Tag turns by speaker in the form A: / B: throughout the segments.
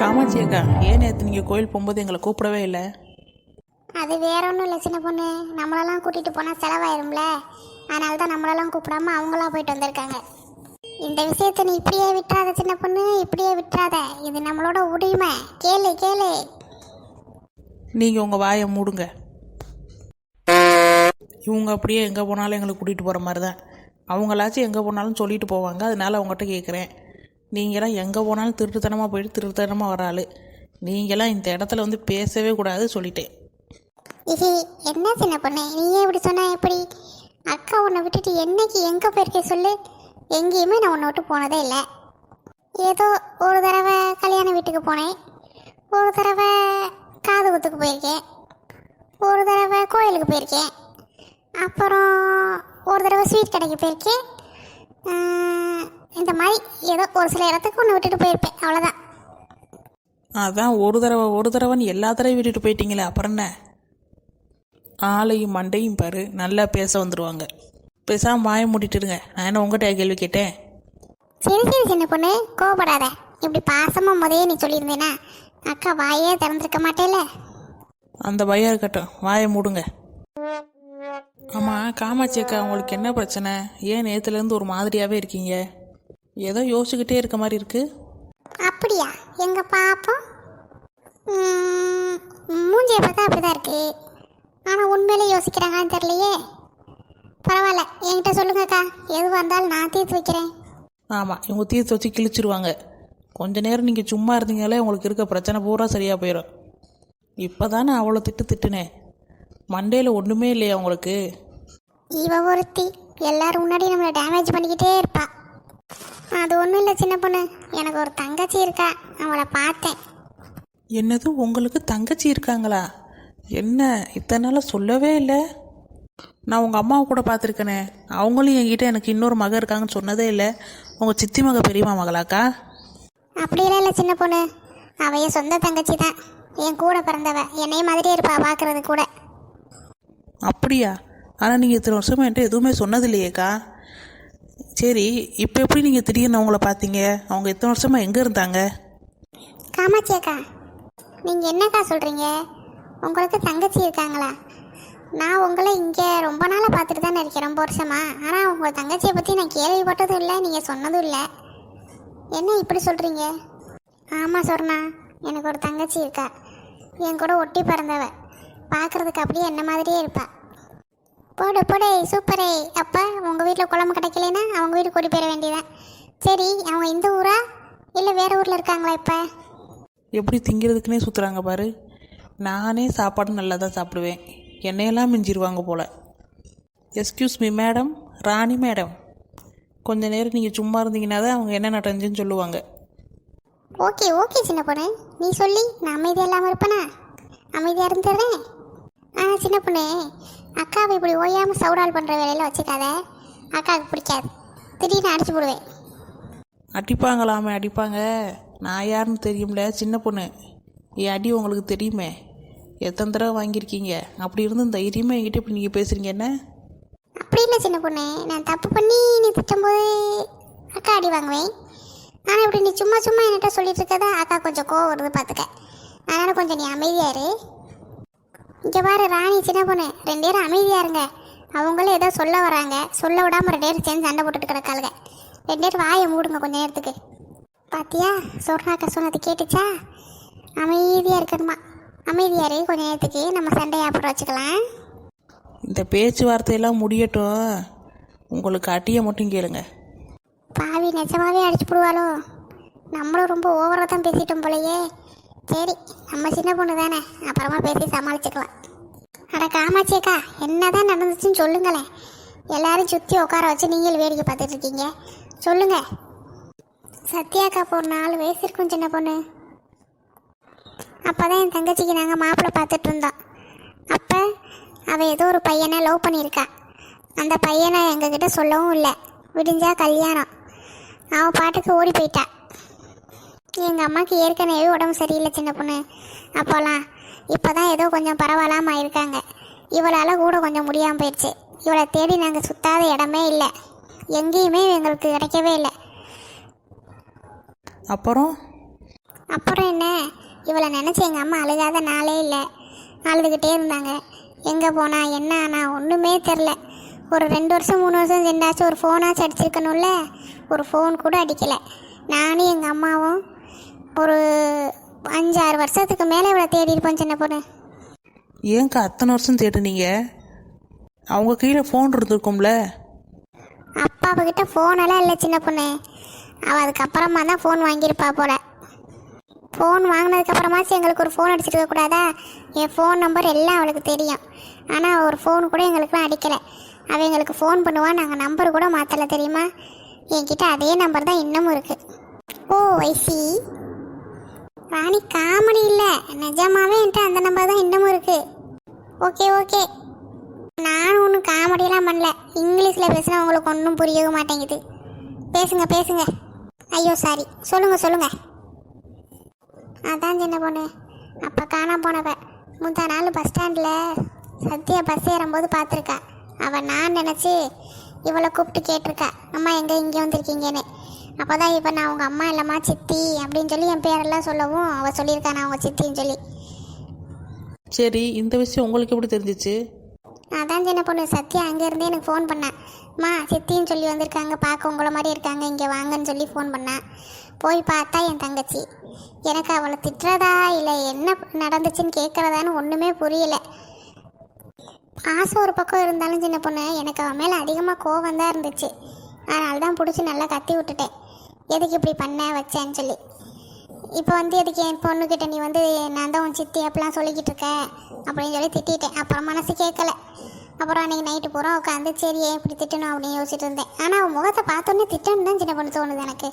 A: காமாட்சி அக்கா ஏன் நேற்று நீங்கள் கோயில் போகும்போது எங்களை கூப்பிடவே இல்லை?
B: அது வேற ஒன்றும் இல்லை சின்ன பொண்ணு. நம்மளெல்லாம் கூட்டிகிட்டு போனால் செலவாயிரும்ல. அதனால தான் நம்மளெல்லாம் கூப்பிடாம அவங்களா போயிட்டு வந்திருக்காங்க. இந்த விஷயத்தை நீ இப்படியே விட்டுறாத சின்ன பொண்ணு. இப்படியே விட்டுறாத. இது நம்மளோட உரிமை. கேளு கேளு.
A: நீங்கள் உங்கள் வாயை மூடுங்க. இவங்க அப்படியே எங்கே போனாலும் எங்களை கூட்டிகிட்டு போகிற மாதிரி தான் அவங்களாச்சும் எங்கே போனாலும் சொல்லிட்டு போவாங்க. அதனால அவங்ககிட்ட கேட்குறேன் நீங்களாம் எங்கே போனாலும் திருட்டுத்தனமாக போயிட்டு திருட்டுத்தனமாக வர ஆள். நீங்களாம் இந்த இடத்துல வந்து பேசவே கூடாது சொல்லிட்டேன்.
B: இஹி என்ன சின்ன பொண்ணு? நீயே இப்படி சொன்னா எப்படி? அக்கா உன்னை விட்டுட்டு என்னைக்கு எங்கே போயிருக்க சொல்லு? எங்கேயுமே நான் உன்னை விட்டு போனதே இல்லை. ஏதோ ஒரு தடவை கல்யாண வீட்டுக்கு போனேன். ஒரு தடவை காது குத்துக்கு போயிருக்கேன். ஒரு தடவை கோயிலுக்கு போயிருக்கேன். அப்புறம் ஒரு தடவை ஸ்வீட் கடைக்கு போயிருக்கேன். இந்த மாதிரி ஏதோ ஒரு சில இடத்துக்கு ஒன்று விட்டுட்டு போயிருப்பேன். அவ்வளோதான்
A: அதான் ஒரு தடவை ஒரு தடவைன்னு எல்லா தடவையும் விட்டுட்டு போயிட்டீங்களே அப்புறம் என்ன? ஆளையும் மண்டையும் பாரு நல்லா பேச வந்துடுவாங்க பேசாமல் வாயை மூடிட்டுருங்க. நான் என்ன உங்கள்கிட்ட கேள்வி கேட்டேன்?
B: சரி சரி சின்ன பொண்ணு கோவப்படாத. இப்படி பாசமா முதையே நீ சொல்லியிருந்தேனா அக்கா வாயே திறந்திருக்க மாட்டேல
A: அந்த பயம் இருக்கட்டும் வாயை மூடுங்க. ஆமாம் காமாட்சி அக்கா உங்களுக்கு என்ன பிரச்சனை? ஏன் நேற்றுலேருந்து ஒரு மாதிரியாகவே இருக்கீங்க? ஏதோ யோசிச்சுக்கிட்டே இருக்க மாதிரி இருக்கு.
B: அப்படியா? எங்க பாப்போம் மூஞ்சியை பார்த்தா அப்படிதான் இருக்கு. ஆனா உண்மையிலே யோசிக்கிறாங்கன்னு தெரியலையே. பரவாயில்ல. என்கிட்ட சொல்லுங்கக்கா. எதுவாக இருந்தாலும் நான் தீர்த்து வைக்கிறேன்.
A: ஆமாம் இவங்க தீர்த்து வச்சு கிழிச்சிருவாங்க. கொஞ்ச நேரம் நீங்கள் சும்மா இருந்தீங்களே உங்களுக்கு இருக்க பிரச்சனை பூரா சரியாக போயிடும் இப்போ தானே அவ்வளோ திட்டு திட்டுனேன் மண்டேல ஒன்றுமே இல்லையா உங்களுக்கு?
B: இவ ஒருத்தி. எல்லாரும் முன்னாடி நம்மளை டேமேஜ் பண்ணிக்கிட்டே இருப்பா. அது ஒன்றும் இல்லை சின்ன பொண்ணு. எனக்கு ஒரு தங்கச்சி இருக்கா. அவளை பார்த்தேன்.
A: என்னது உங்களுக்கு தங்கச்சி இருக்காங்களா? என்ன இத்தனை நாளாக சொல்லவே இல்லை? நான் உங்கள் அம்மாவை கூட பார்த்துருக்கேனே. அவங்களும் என்கிட்ட எனக்கு இன்னொரு மக இருக்காங்கன்னு சொன்னதே இல்லை. உங்கள் சித்தி மக பெரியம்மா மகளாக்கா?
B: அப்படியெல்லாம் இல்லை சின்ன பொண்ணு. அவ என் சொந்த தங்கச்சி தான். என் கூட பிறந்தவ. என்னைய மாதிரியே இருப்பா பார்க்கறது கூட.
A: அப்படியா? ஆனால் நீங்கள் இத்தனை வருஷமா என்கிட்ட எதுவுமே சொன்னது இல்லையேக்கா. சரி இப்போ எப்படி நீங்கள் திடீர்னு அவங்கள பார்த்தீங்க அவங்க இத்தனை வருஷமாக எங்கே இருந்தாங்க?
B: காமாட்சி அக்கா நீங்கள் என்னக்கா சொல்கிறீங்க உங்களுக்கு தங்கச்சி இருக்காங்களா? நான் உங்களை இங்கே ரொம்ப நாளாக பார்த்துட்டு தானே இருக்கேன் ரொம்ப வருஷமா. ஆனால் உங்கள் தங்கச்சியை பற்றி நான் கேள்விப்பட்டதும் இல்லை நீங்கள் சொன்னதும் இல்லை. என்ன இப்படி சொல்கிறீங்க ஆமாம் சொர்ணா எனக்கு ஒரு தங்கச்சி இருக்கா. என் கூட ஒட்டி பிறந்தவ. பார்க்குறதுக்கு அப்படியே என்ன மாதிரியே இருப்பாள் போடு போடு சூப்பரே. அப்போ உங்கள் வீட்டில் குழம்பு கிடைக்கலனா அவங்க வீட்டுக்கு கூட்டி போயிட வேண்டியதான் சரி அவங்க இந்த ஊரா? இல்லை வேறு ஊரில் இருக்காங்களா இப்போ?
A: எப்படி திங்கிறதுக்குனே சுற்றுறாங்க பாரு. நானே சாப்பாடு நல்லா தான் சாப்பிடுவேன். என்னையெல்லாம் மிஞ்சிருவாங்க போல். Excuse me madam Rani madam கொஞ்ச நேரம் நீங்கள் சும்மா இருந்தீங்கன்னா தான் அவங்க என்ன நடந்துச்சுன்னு சொல்லுவாங்க.
B: ஓகே ஓகே சின்ன பொண்ணு. நீ சொல்லி நான் அமைதியாக இல்லாமல் இருப்பேனா? அமைதியாக இருந்துடுறேன். ஆ சின்ன பொண்ணு. அக்காவை இப்படி ஓயாமல் சவுடால் பண்ணுற வேலையில் வச்சுக்காத. அக்காவுக்கு பிடிக்காது. திடீர்னு அடிச்சு போடுவேன்.
A: அடிப்பாங்களாமே அடிப்பாங்க. நான் யாருன்னு தெரியும்ல? சின்ன பொண்ணு. என் அடி உங்களுக்கு தெரியுமே? எத்தனை தடவை வாங்கியிருக்கீங்க? அப்படி இருந்து தைரியமாக என்கிட்ட இப்படி நீங்கள் பேசுகிறீங்க என்ன?
B: அப்படி இல்லை சின்ன பொண்ணு. நான் தப்பு பண்ணி நீ திட்டும்போது அக்கா அடி வாங்குவேன். ஆனால் இப்படி நீ சும்மா சும்மா என்கிட்ட சொல்லிட்டு இருக்கதா அக்கா கொஞ்சம் கோவம் வருது பார்த்துக்க அதனால் கொஞ்சம் நீ அமைதியாக இரு. இங்கே பாரு ராணி சின்ன பொண்ணு. ரெண்டு பேரும் அமைதியாக இருங்க. அவங்களும் ஏதோ சொல்ல வராங்க. சொல்ல விடாமல் ரெண்டு பேரும் சேர்ந்து சண்டை போட்டுட்டு கிடக்காளுங்க. ரெண்டு பேரும் வாயை மூடுங்க கொஞ்ச நேரத்துக்கு. பாத்தியா? சொர்ணாக்கா சொன்னது கேட்டுச்சா? அமைதியாக இருக்கணுமா? அமைதியாக கொஞ்ச நேரத்துக்கு. நம்ம சண்டையை அப்புறம் வச்சுக்கலாம்.
A: இந்த பேச்சுவார்த்தையெல்லாம் முடியட்டும். உங்களுக்கு அடியை மட்டும் கேளுங்க.
B: பாவி நிஜமாவே அடிச்சு போடுவாளோ? நம்மளும் ரொம்ப ஓவராக தான் பேசிட்டோம் போலயே. சரி நம்ம சின்ன பொண்ணு தானே. அப்புறமா பேசி சமாளிச்சுக்கலாம். அட காமாட்சி அக்கா என்னதான் நடந்துச்சுன்னு சொல்லுங்களேன். எல்லாரும் சுற்றி உட்கார வச்சு நீங்கள் வேடிக்கை பார்த்துட்டு இருக்கீங்க. சொல்லுங்க. சத்யாக்கா இப்போ ஒரு நாலு வயசு இருக்கும் சின்ன பொண்ணு. அப்போ தான் என் தங்கச்சிக்கு நாங்கள் மாப்பிள்ளை பார்த்துட்டு இருந்தோம். அப்போ அவள் ஏதோ ஒரு பையனை லவ் பண்ணியிருக்கா. அந்த பையனை எங்ககிட்ட சொல்லவும் இல்லை. விடிஞ்சா கல்யாணம். அவள் பாட்டுக்கு ஓடி போயிட்டா. எங்கள் அம்மாவுக்கு ஏற்கனவே உடம்பு சரியில்லை சின்ன பொண்ணு. அப்போல்லாம் இப்போ தான் ஏதோ கொஞ்சம் பரவாயில்லாம இருக்காங்க இவளால் கூட கொஞ்சம் முடியாமல் போயிடுச்சு. இவளை தேடி நாங்கள் சுத்தாத இடமே இல்லை. எங்கேயுமே எங்களுக்கு கிடைக்கவே இல்லை.
A: அப்புறம்?
B: அப்புறம் என்ன? இவளை நினச்சி எங்கள் அம்மா அழுகாத நாளே இல்லை. அழுதுகிட்டே இருந்தாங்க. எங்கே போனா என்ன ஆனா ஒன்றுமே தெரில. ஒரு ரெண்டு வருஷம் மூணு வருஷம் சென்றாச்சும் ஒரு ஃபோனாச்சும் அடிச்சிருக்கணும்ல. ஒரு ஃபோன் கூட அடிக்கலை. நானும் எங்கள் அம்மாவும் ஒரு அஞ்சாறு வருஷத்துக்கு மேலே இவளை தேடி இருப்போம் சின்ன பொண்ணு.
A: ஏன்க்கா அத்தனை வருஷம் தேடுனீங்க? அவங்க கையில் ஃபோன் இருந்திருக்கும்ல?
B: அப்பாவுக்கிட்ட ஃபோனெல்லாம் இல்லை சின்ன பொண்ணு. அவள் அதுக்கப்புறமா தான் ஃபோன் வாங்கியிருப்பா போல. ஃபோன் வாங்கினதுக்கப்புறமாச்சும் எங்களுக்கு ஒரு ஃபோன் அடிச்சிருக்க கூடாதா? என் ஃபோன் நம்பர் எல்லாம் அவளுக்கு தெரியும். ஆனால் ஒரு ஃபோன் கூட எங்களுக்குலாம் அடிக்கலை. அவள் எங்களுக்கு ஃபோன் பண்ணுவா நாங்கள் நம்பர் கூட மாற்றலை தெரியுமா? என்கிட்ட அதே நம்பர் தான் இன்னமும் இருக்குது ஓ ஐசி ராணி காமெடி இல்லை. நிஜமாவே என்கிட்ட அந்த நம்பர் தான் இன்னமும் இருக்குது ஓகே ஓகே நானும் ஒன்றும் காமெடியெல்லாம் பண்ணல. இங்கிலீஷில் பேசினா உங்களுக்கு ஒன்றும் புரியவே மாட்டேங்குது. பேசுங்க பேசுங்க. ஐயோ சாரி சொல்லுங்க சொல்லுங்க. அதான் சின்ன பொண்ணு. அப்போ காணாம போனவ. முந்தா நாள் பஸ் ஸ்டாண்டில் சத்யா பஸ் ஏறும்போது பார்த்துருக்கா. அவள் நான் நினச்சி இவளை கூப்பிட்டு கேட்டிருக்கா. அம்மா எங்கே இங்கே வந்திருக்கீங்கன்னு. அப்போ தான் இப்போ நான் அவங்க அம்மா இல்லைம்மா சித்தி அப்படின்னு சொல்லி என் பேரெல்லாம் சொல்லவும் அவள் சொல்லியிருக்கா நான் அவங்க சித்தின்னு சொல்லி.
A: சரி இந்த விஷயம் உங்களுக்கு எப்படி தெரிஞ்சிச்சு?
B: அதான் சின்ன பொண்ணு சத்யா அங்கேருந்தே எனக்கு ஃபோன் பண்ணேன் மா சித்தின்னு சொல்லி வந்திருக்காங்க பார்க்க உங்களை மாதிரி இருக்காங்க இங்கே வாங்கன்னு சொல்லி ஃபோன் பண்ணேன் போய் பார்த்தா என் தங்கச்சி. எனக்கு அவளை திட்டுறதா இல்லை என்ன நடந்துச்சுன்னு கேட்குறதான்னு ஒன்றுமே புரியல. ஆசை ஒரு பக்கம் இருந்தாலும் சின்ன பொண்ணு எனக்கு அவன் மேலே அதிகமாக கோவம் தான் இருந்துச்சு. அதனால தான் பிடிச்சி நல்லா கத்தி விட்டுட்டேன். எதுக்கு இப்படி பண்ண வச்சேன்னு சொல்லி. இப்போ வந்து எதுக்கு என் பொண்ணுக்கிட்ட நீ வந்து நான் தான் உன் சித்தி அப்படிலாம் சொல்லிக்கிட்டு இருக்க? அப்படின்னு சொல்லி திட்டிட்டேன். அப்புறம் மனசு கேட்கல. அப்புறம் அன்றைக்கி நைட்டு பூரா உட்காந்து சரி ஏன் இப்படி திட்டணும்? அப்படின்னு யோசிச்சுட்டு இருந்தேன். ஆனால் அவன் முகத்தை பார்த்தோன்னே திட்டணும் தான் சின்ன பொண்ணு தோணுது எனக்கு.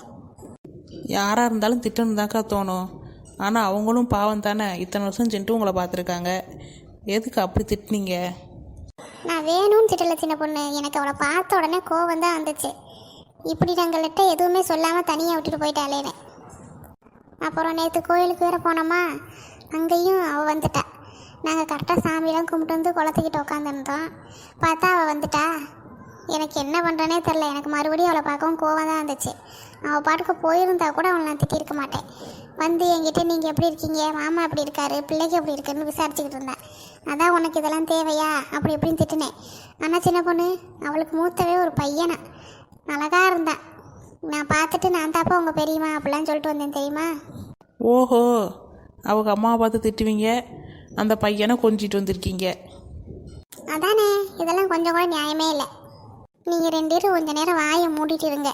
A: யாராக இருந்தாலும் திட்டணும் தான்க்கா தோணும். ஆனால் அவங்களும் பாவம் தானே? இத்தனை வருஷம் சென்று உங்களை பார்த்துருக்காங்க. எதுக்கு அப்படி திட்டினீங்க?
B: நான் வேணும்னு திட்டல சின்ன பொண்ணு. எனக்கு அவளை பார்த்த உடனே கோவம் தான் வந்துச்சு. இப்படி தங்கள்கிட்ட எதுவுமே சொல்லாமல் தனியாக விட்டுட்டு போயிட்டாளேன்னு அப்புறம் நேற்று கோயிலுக்கு வேற போனோமா? அங்கேயும் அவள் வந்துட்டா. நாங்கள் கரெக்டாக சாமியெல்லாம் கும்பிட்டு வந்து குளத்துக்கிட்ட உட்காந்துருந்தோம் பார்த்தா அவள் வந்துட்டா. எனக்கு என்ன பண்ணுறேனே தெரில எனக்கு மறுபடியும் அவளை பார்க்கவும் கோவம் தான் வந்துச்சு. அவள் பாட்டுக்கு போயிருந்தா கூட அவளை நான் திட்டிருக்க மாட்டேன். வந்து என்கிட்ட நீங்கள் எப்படி இருக்கீங்க? மாமா எப்படி இருக்காரு? பிள்ளைக்கு எப்படி இருக்குன்னு விசாரிச்சுக்கிட்டு இருந்தேன் அதான் உனக்கு இதெல்லாம் தேவையா? அப்படி இப்படின்னு திட்டினேன். ஆனால் சின்ன பொண்ணு அவளுக்கு மூத்தவே ஒரு பையனா அழகா இருந்தா. நான் பார்த்துட்டு நான் தாப்பா உங்கள் பெரியம்மா அப்படிலாம் சொல்லிட்டு வந்தேன் தெரியுமா?
A: ஓஹோ அவங்க அம்மாவை பார்த்து திட்டுவீங்க? அந்த பையனை கொஞ்சிட்டு வந்திருக்கீங்க.
B: அதானே இதெல்லாம் கொஞ்சம் கூட நியாயமே இல்லை. நீங்கள் ரெண்டு பேரும் கொஞ்ச நேரம் வாயை மூடிட்டு இருங்க.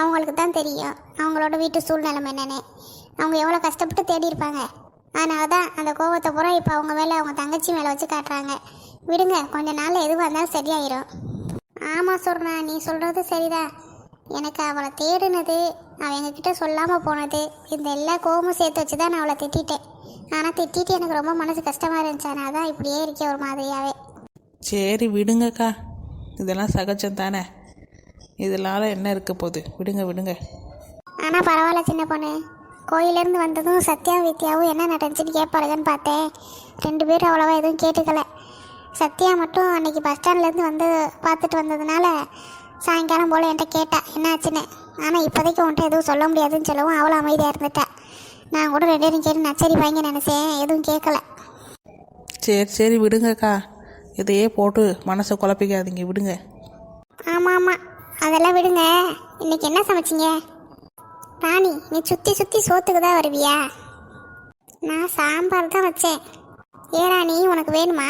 B: அவங்களுக்கு தான் தெரியும் அவங்களோட வீட்டு சூழ்நிலைமை என்னன்னு. அவங்க எவ்வளோ கஷ்டப்பட்டு தேடி இருப்பாங்க. அதனால தான் அந்த கோவத்தை பூரா இப்போ அவங்க மேலே அவங்க தங்கச்சி மேலே வச்சு காட்டுறாங்க. விடுங்க கொஞ்ச நாள் எதுவாக இருந்தாலும் சரியாயிரும். ஆமாம் சொல்றா நீ சொல்கிறது சரிதான் எனக்கு அவளை தேடினது அவள் எங்ககிட்ட சொல்லாமல் போனது இந்த எல்லா கோவமும் சேர்த்து வச்சு தான் நான் அவளை திட்டிட்டேன். ஆனால் திட்டிட்டு எனக்கு ரொம்ப மனசு கஷ்டமாக இருந்துச்சு. ஆனால் தான் இப்படியே இருக்கே ஒரு மாதிரியாகவே
A: சரி விடுங்கக்கா. இதெல்லாம் சகஜம் தானே? இதனால என்ன இருக்க போகுது? விடுங்க விடுங்க.
B: ஆனால் பரவாயில்ல சின்ன பொண்ணு. கோயிலேருந்து வந்ததும் சத்யா வித்யாவும் என்ன நடந்துச்சுன்னு கேட்பாருங்கன்னு பார்த்தேன். ரெண்டு பேரும் அவ்வளோவா எதுவும் கேட்டுக்கல. சத்யா மட்டும் அன்னைக்கு பஸ் ஸ்டாண்ட்லேருந்து வந்து பார்த்துட்டு வந்ததுனால சாயங்காலம் போல் என்கிட்ட கேட்டா என்னாச்சுன்னு? ஆனால் இப்போதைக்கு உன்ட்ட எதுவும் சொல்ல முடியாதுன்னு சொல்லவும் அவளும் அமைதியாக இருந்துட்டா. நான் கூட ரெண்டு பேரும் கேட்டு நச்சரி பையங்க நினச்சேன். எதுவும் கேட்கல
A: சரி சரி விடுங்கக்கா. இதையே போட்டு மனசை குழப்பிக்காதீங்க விடுங்க.
B: ஆமாம் ஆமாம் அதெல்லாம் விடுங்க. இன்னைக்கு என்ன சமைச்சிங்க? ராணி நீ சுற்றி சுற்றி சோத்துக்கு தான் வருவியா? நான் சாம்பார் தான் வச்சேன். ஏ ராணி உனக்கு வேணுமா?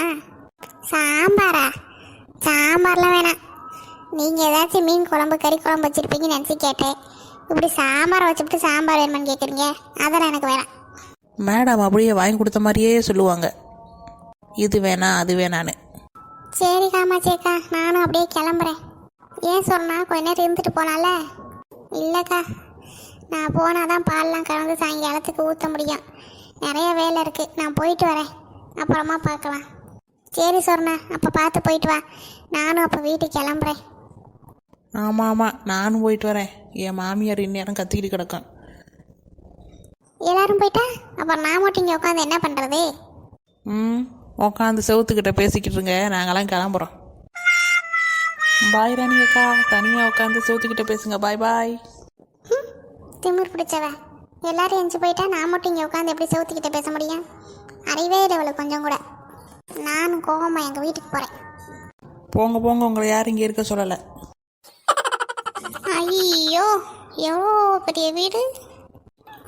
B: சாம்பாரா? சாம்பார்லாம் வேணாம். நீங்கள் ஏதாச்சும் மீன் குழம்பு கறி குழம்பு வச்சுருப்பீங்கன்னு நினச்சி கேட்டேன். இப்படி சாம்பாரை வச்சுட்டு சாம்பார் வேணுமான்னு கேட்குறீங்க அதெல்லாம் எனக்கு வேணாம்.
A: மேடம் அப்படியே வாங்கி கொடுத்த மாதிரியே சொல்லுவாங்க. இது வேணாம் அது வேணான்னு.
B: சரி காமாச்சேக்கா நானும் அப்படியே கிளம்புறேன். ஏன் சொன்னா கொஞ்ச நேரம் இருந்துட்டு போனால இல்லைக்கா நான் போனால் தான் பால்லாம் கலந்து சாயங்காலத்துக்கு ஊற்ற முடியும். நிறைய வேலை இருக்குது நான் போயிட்டு வரேன். அப்புறமா பார்க்கலாம். சரி சொன்னா அப்போ பார்த்து போயிட்டு வா. நானும் அப்போ வீட்டுக்கு கிளம்புறேன்.
A: ஆமாம் ஆமாம் நானும் போயிட்டு வரேன். என் மாமியார் இந்நேரம் கத்திக்கிட்டு கிடக்கும்
B: எல்லாரும் போயிட்டா? அப்புறம் நான் மட்டும் இங்கே உட்காந்து என்ன பண்ணுறது
A: ம் உட்காந்து செவுத்துக்கிட்ட பேசிக்கிட்டு இருங்க. நாங்களாம் கிளம்புறோம். பாய் ராணி அக்கா. தனியாக உட்காந்து செவுத்துக்கிட்ட பேசுங்க. பாய் பாய்.
B: திமிர் பிடிச்சவ. எல்லாரும் எஞ்சி போயிட்டா நான் மட்டும் இங்கே உட்காந்து எப்படி செவுத்துக்கிட்ட பேச முடியும்? அறிவே இல்லை அவளுக்கு கொஞ்சம் கூட. நானும் கோவமா எங்கள் வீட்டுக்கு போகிறேன்
C: போங்க போங்க உங்களை யாரும் இங்கே இருக்க சொல்லலை.
B: ஐயோ எவ்வளோ பெரிய வீடு?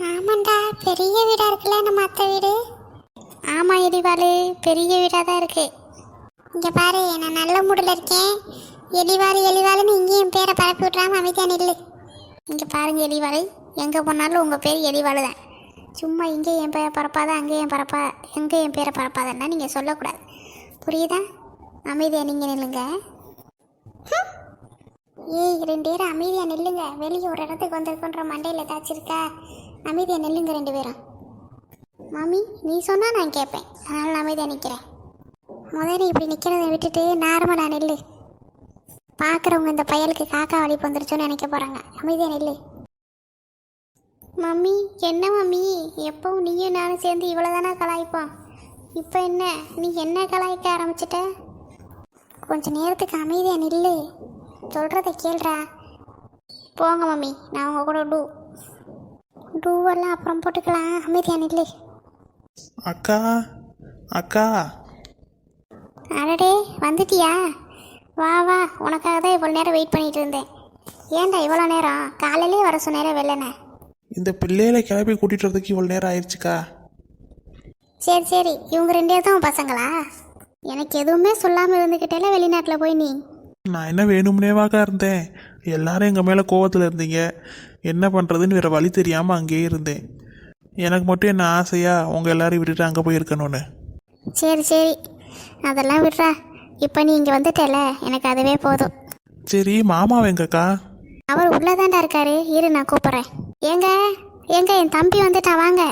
B: ஆமாண்டா பெரிய வீடாக இருக்குல்ல நம்ம அத்தை வீடு? ஆமாம் எலிவாளு பெரிய வீடாக தான் இருக்கு. இங்கே பாரு நான் நல்ல மூடில் இருக்கேன். எலிவாளு எலிவாளுன்னு இங்கேயும் என் பேரை பரப்பி விட்றாம அமைதியா நில்லு. இங்கே பாருங்க எலிவாளு. எங்கே போனாலும் உங்கள் பேர் எலிவாளு தான் சும்மா இங்கே என் பேரை பரப்பாத அங்கே என் பரப்பா எங்கே என் பேரை பரப்பாதன்னா நீங்கள் சொல்லக்கூடாது. புரியுதா? அமைதியாக நீங்கள் நில்லுங்க. ஏய் ரெண்டு பேரும் அமைதியாக நில்லுங்க. வெளியே ஒரு இடத்துக்கு வந்திருக்குன்ற மண்டையில் ஏதாச்சும் இருக்கா? அமைதியாக நில்லுங்க ரெண்டு பேரும். மாமி நீ சொன்னால் நான் கேட்பேன் அதனால் நான் நிற்கிறேன் முதல்ல இப்படி நிற்கிறத விட்டுட்டு நார்மலாக நில்லு. பார்க்குறவங்க இந்த பயலுக்கு காக்கா வழி வந்துருச்சோன்னு நினைக்க போகிறாங்க அமைதியாக நில்லு. மம்மி என்ன மம்மி? எப்பவும் நீயும் நானும் சேர்ந்து இவ்வளோ தானே கலாய்ப்போம்? இப்போ என்ன? நீ என்ன கலாய்க்க ஆரம்பிச்சிட்ட? கொஞ்ச நேரத்துக்கு அமைதியா நில்லு. சொல்கிறத கேள்றா. போங்க மம்மி நான் உங்க கூட டூ டூவெல்லாம் அப்புறம் போட்டுக்கலாம். அமைதியா நில்லு.
C: அக்கா அக்கா.
B: அடடே வந்துட்டியா? வா வா. உனக்காக தான் இவ்வளோ நேரம் வெயிட் பண்ணிட்டு இருந்தேன். ஏன்டா இவ்வளோ நேரம்? காலையிலே வர சொன்னேன் வெள்ளனே.
C: இந்த பிள்ளைகளை கிளப்பி கூட்டிகிட்டு வரதுக்கு இவ்வளோ நேரம் ஆயிடுச்சுக்கா
B: சரி சரி. இவங்க ரெண்டே தான் பசங்களா? எனக்கு எதுவுமே சொல்லாமல் இருந்துக்கிட்டேல வெளிநாட்டில் போய் நீ?
C: நான் என்ன வேணும்னேவாக்கா இருந்தேன். எல்லாரும் எங்கள் மேலே கோவத்தில் இருந்தீங்க. என்ன பண்ணுறதுன்னு வேறு வழி தெரியாமல் அங்கேயே இருந்தேன். எனக்கு மட்டும் என்ன ஆசையா உங்கள் எல்லாரையும் விட்டுட்டு அங்கே போய் இருக்கணும்னு
B: சரி சரி. அதெல்லாம் விட்றா. இப்போ நீ இங்கே வந்துட்டல எனக்கு அதுவே போதும்.
C: சரி மாமா எங்கக்கா
B: அவர் உள்ளதாண்டா இருக்காரு. இரு நான் கூப்பிட்றேன். ஏங்க ஏங்க என் தம்பி வந்துட்டா வாங்க.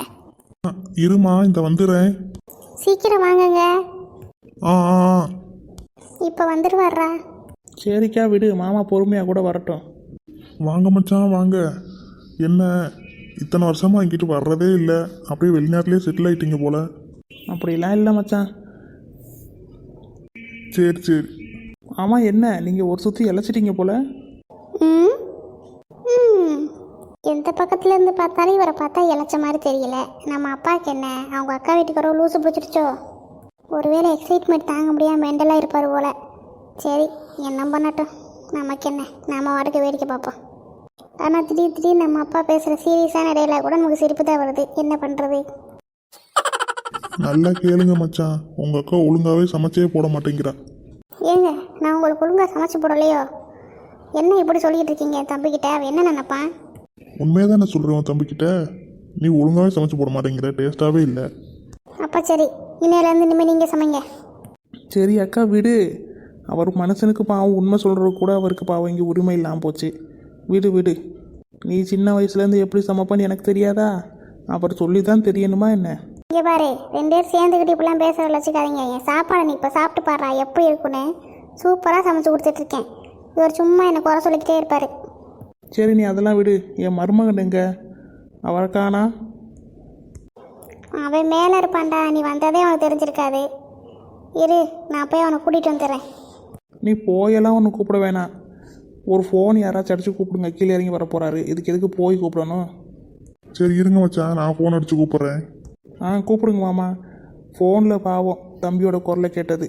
D: இருமா இந்த வந்துடுறேன்
B: சீக்கிரம் வாங்கங்க.
D: ஆ ஆ ஆ.
B: இப்போ வந்துடுவாரா
C: சரிக்கா விடு. மாமா பொறுமையாக கூட வரட்டும்.
D: வாங்க மச்சான் வாங்க. என்ன இத்தனை வருஷமா இங்கிட்டு வர்றதே இல்லை. அப்படியே வெளிநாட்டிலே செட்டில் ஆயிட்டீங்க போல.
C: அப்படிலாம் இல்லை மச்சான்.
D: சரி சரி.
C: ஆமாம் என்ன? நீங்கள் ஒரு சுற்றி இழைச்சிட்டீங்க போல
B: ம் ம் எந்த பார்த்தாலும் இவரை பார்த்தா இளைச்ச மாதிரி தெரியல. நம்ம அப்பாவுக்கு என்ன? அவங்க அக்கா வீட்டுக்கு வர லூசு பிடிச்சிருச்சோ? ஒருவேளை எக்ஸைட்மெண்ட் தாங்க முடியாம மெண்டலாக இருப்பார் போல. சரி என்ன பண்ணட்டும்? நமக்கு என்ன? நாம வாடகை வேடிக்கை பார்ப்போம். ஆனால் திடீர் திடீர்னு நம்ம அப்பா பேசுகிற சீரியஸான இடையில கூட நமக்கு சிரிப்பு தான் வருது. என்ன பண்ணுறது
D: நல்லா கேளுங்க மச்சான். உங்க அக்கா ஒழுங்காவே சமைச்சே போட மாட்டேங்கிறா.
B: ஏங்க நான் உங்களுக்கு ஒழுங்காக சமைச்சு போடலையோ? என்ன இப்படி சொல்லிட்டு இருக்கீங்க? தம்பிக்கிட்ட அவன் என்ன நினைப்பான்?
D: உண்மையாக தானே சொல்கிறேன் தம்பிக்கிட்ட? நீ ஒழுங்காவே சமைச்சு போட மாட்டேங்கிற டேஸ்ட்டாகவே இல்லை.
B: அப்பா சரி இன்னையிலேருந்து இனிமேல் நீங்கள் சமைங்க.
C: சரி அக்கா விடு. அவர் மனுஷனுக்கு பாவம் உண்மை சொல்கிறது கூட அவருக்கு பாவம் இங்கே உரிமை இல்லாமல் போச்சு. விடு விடு. நீ சின்ன வயசுலேருந்து எப்படி சமைப்பான்னு எனக்கு தெரியாதா? அவர் சொல்லி தான் தெரியணுமா என்ன?
B: இங்கே பாரு ரெண்டு பேரும் சேர்ந்துக்கிட்டு இப்படிலாம் பேச வச்சுக்காதீங்க. என் சாப்பாடை நீ இப்போ சாப்பிட்டு பாடுறா எப்படி இருக்குன்னு. சூப்பராக சமைச்சு கொடுத்துட்ருக்கேன் இவர் சும்மா என்னை குறை சொல்லிக்கிட்டே இருப்பார்.
C: சரி நீ அதெல்லாம் விடு. என் மருமகன் எங்க? அவரை காணா
B: அவன் மேலே இருப்பான்டா. நீ வந்ததே அவனுக்கு தெரிஞ்சிருக்காது. இரு நான் போய் அவனை கூட்டிகிட்டு வந்துடுறேன்.
C: நீ போயெல்லாம் ஒன்று கூப்பிட வேணாம். ஒரு ஃபோன் யாராச்சும் அடிச்சு கூப்பிடுங்க. கீழே இறங்கி வர போகிறாரு இதுக்கு எதுக்கு போய் கூப்பிடணும்?
D: சரி இருங்க மச்சான். நான் ஃபோன் அடிச்சு கூப்பிட்றேன்.
C: ஆ கூப்பிடுங்க மாமா. ஃபோனில் பாவம் தம்பியோட குரலை கேட்டது.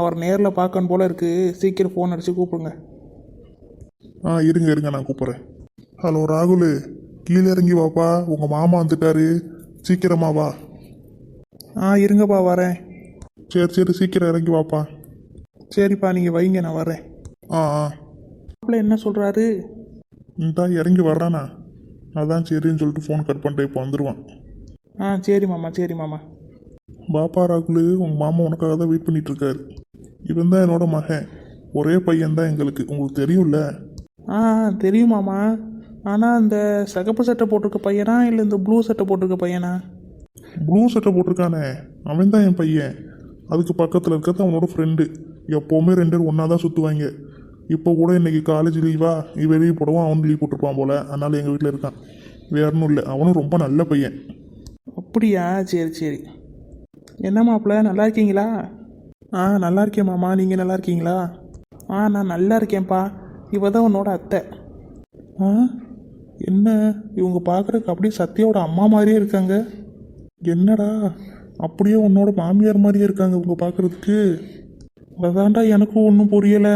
C: அவர் நேரில் பார்க்கணும் போல இருக்குது சீக்கிரம் ஃபோன் அடித்து கூப்பிடுங்க.
D: ஆ இருங்க இருங்க நான் கூப்பிட்றேன். ஹலோ ராகுல். கீழே இறங்கி வாப்பா. உங்கள் மாமா வந்துட்டாரு. சீக்கிரமா வா.
C: ஆ இருங்கப்பா வரேன்.
D: சரி சரி சீக்கிரம் இறங்கி வாப்பா.
C: சரிப்பா நீங்கள் வைங்க நான் வரேன்.
D: ஆ ஆ.
C: மாப்பிள்ள என்ன சொல்கிறாரு
D: இந்தா இறங்கி வர்றானா? அதான் சரின்னு சொல்லிட்டு ஃபோன் கட் பண்ணிட்டு இப்போ வந்துடுவான்
C: ஆ சரி மாமா சரி மாமா.
D: பாப்பா ராகுல். உங்கள் மாமா உனக்காக தான் வெயிட் பண்ணிட்டு இருக்காரு. இவன் தான் என்னோட மகன். ஒரே பையன் தான் எங்களுக்கு. உங்களுக்கு தெரியும்ல?
C: ஆ ஆ, தெரியும் மாமா. ஆனால் இந்த சகப்பு சட்டை போட்டிருக்க பையனா இல்லை இந்த ப்ளூ சட்டை போட்டிருக்க பையனா?
D: ப்ளூ சட்டை போட்டிருக்கானே. அவன் தான் என் பையன். அதுக்கு பக்கத்தில் இருக்கிறது அவனோட ஃப்ரெண்டு எப்போவுமே ரெண்டு பேரும் ஒன்றா தான் சுற்றுவாங்க இப்போ கூட இன்னைக்கு காலேஜ் லீவா நீ வெளியே போடவும் அவன் லீவ் போட்டிருப்பான் போல. அதனால எங்கள் வீட்டில் இருக்கான். வேற ஒன்றும் இல்லை. அவனும் ரொம்ப நல்ல பையன்.
C: அப்படியா? சரி சரி. என்ன மாப்பிள்ள நல்லா இருக்கீங்களா? ஆ நல்லா இருக்கேன் மாமா. நீங்கள் நல்லா இருக்கீங்களா? ஆ நான் நல்லா இருக்கேன்ப்பா. இவ தான் உன்னோட அத்தை. ஆ?
D: என்ன? இவங்க பார்க்குறதுக்கு அப்படியே சத்யாவோட அம்மா மாதிரியே இருக்காங்க. என்னடா? அப்படியே உன்னோட மாமியார் மாதிரியே இருக்காங்க இவங்க பார்க்குறதுக்கு அதான்டா எனக்கும் ஒன்றும் புரியலை.